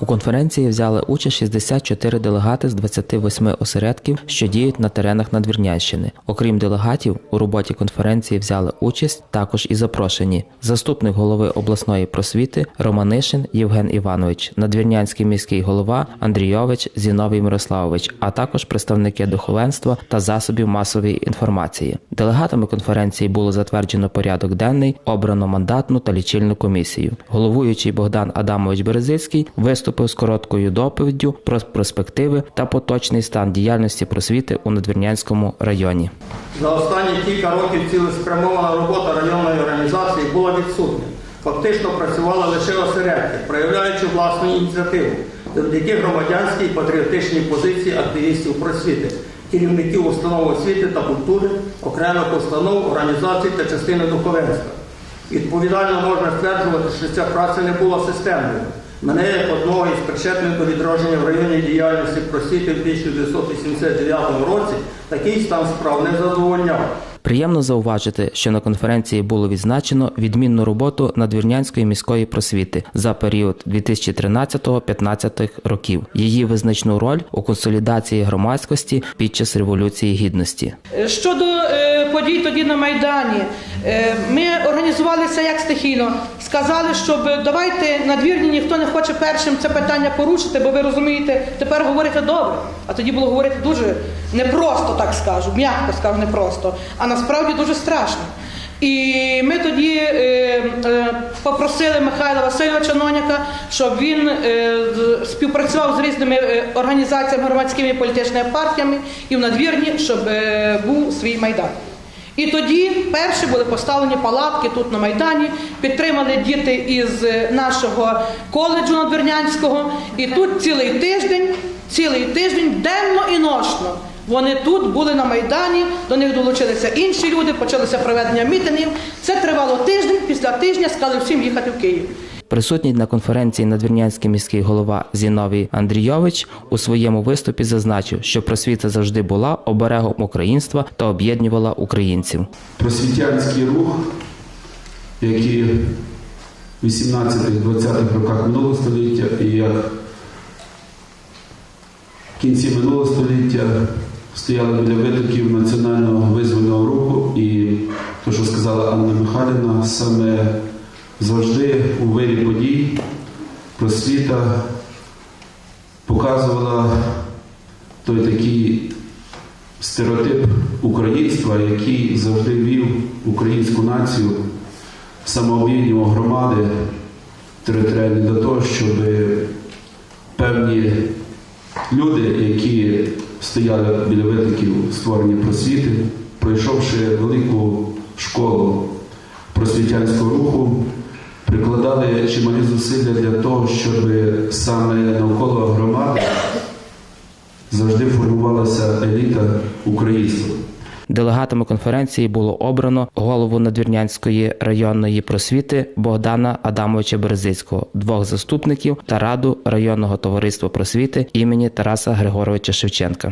У конференції взяли участь 64 делегати з 28 осередків, що діють на теренах Надвірнянщини. Окрім делегатів, у роботі конференції взяли участь також і запрошені заступник голови обласної просвіти Романишин Євген Іванович, надвірнянський міський голова Андрійович Зіновій Мирославович, а також представники духовенства та засобів масової інформації. Делегатами конференції було затверджено порядок денний, обрано мандатну та лічильну комісію. Головуючий Богдан Адамович Березицький виступив з короткою доповіддю про перспективи та поточний стан діяльності просвіти у Надвірнянському районі. За останні кілька років цілеспрямована робота районної організації була відсутня. Фактично працювали лише осередки, проявляючи власну ініціативу завдяки громадянській патріотичній позиції активістів просвіти, керівників установ освіти та культури, окремих установ, організацій та частини духовенства. Відповідально можна стверджувати, що ця праця не була системною. Мене як одного із причетних до відродження в районі діяльності просвіти в 1989 році такий стан справ не задовольняв. Приємно зауважити, що на конференції було відзначено відмінну роботу Надвірнянської міської просвіти за період 2013-15 років, її визначну роль у консолідації громадськості під час революції гідності. Щодо е, подій тоді на Майдані, ми організувалися як стихійно. Сказали, щоб давайте надвірні ніхто не хоче першим це питання порушити, бо ви розумієте, тепер говорите добре. А тоді було говорити дуже непросто, так скажу, м'яко скажу, непросто, а насправді дуже страшно. І ми тоді е, е, попросили Михайла Васильовича Ноняка, щоб він е, співпрацював з різними е, організаціями, громадськими і політичними партіями і в надвірні, щоб е, був свій майдан. І тоді перші були поставлені палатки тут на Майдані, підтримали діти із е, нашого коледжу надвірнянського. І тут цілий тиждень, цілий тиждень, денно і ночно. Вони тут були на Майдані, до них долучилися інші люди, почалося проведення мітингів. Це тривало тиждень, після тижня сказали всім їхати в Київ. Присутній на конференції надвірнянський міський голова Зіновій Андрійович у своєму виступі зазначив, що просвіта завжди була оберегом українства та об'єднувала українців. просвітянський рух, який в 18-20-х роках минулого століття і як в кінці минулого століття стояли біля витоків національного визвольного руху і то, що сказала Анна Михайлівна, саме завжди у вирі подій просвіта показувала той такий стереотип українства, який завжди вів українську націю, самооб'єднував громади територіальні до того, щоб певні люди, які стояли біля витоків створення просвіти, пройшовши велику школу просвітянського руху, прикладали чималі зусилля для того, щоб саме навколо громади завжди формувалася еліта українства. Делегатами конференції було обрано голову Надвірнянської районної просвіти Богдана Адамовича Березицького, двох заступників та раду районного товариства просвіти імені Тараса Григоровича Шевченка.